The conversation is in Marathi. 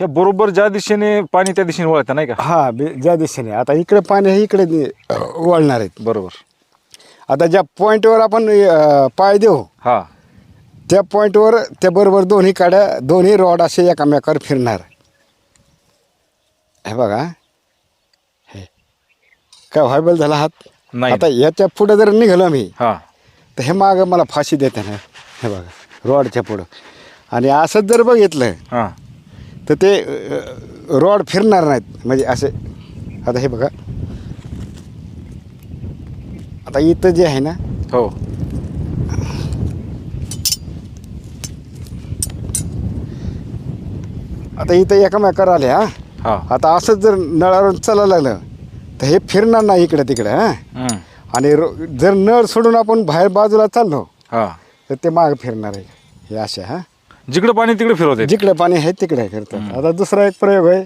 हे बरोबर ज्या दिशेने पाणी त्या दिशेने वळतं नाही का? हा बे- ज्या दिशेने. आता इकडे पाणी इकडे नि- वळणार आहेत. बरोबर. आता ज्या पॉईंटवर आपण अं, पाय देऊ हा. त्या पॉईंटवर त्या बरोबर दोन्ही काड्या दोन्ही रॉड असे एकामेकावर फिरणार. हे बघा. हे. काय व्हायबल झाला हात? नाही. आता याच्यापुढे जर निघालो मी हा. तर हे मागं मला फाशी देते ना. हे बघा रॉडच्या पुढं. आणि असंच जर बघितलं हा. तर ते रॉड फिरणार नाहीत. म्हणजे असे आता हे बघा. आता इथं जे आहे ना हो. आता इथं एकामेकावर आले हा. हा. आता असंच जर नळावर चालायला लागलं तर हे फिरणार नाही इकडे तिकडे हा. हम्म. आणि रो- जर नळ सोडून आपण बाहेर बाजूला चाललो हा. तर ते माग फिरणार आहे. हे असे हा. जिकडे पाणी तिकडे फिरवते जिकडे पाणी आहे तिकडे फिरतात. आता दुसरा एक प्रयोग आहे.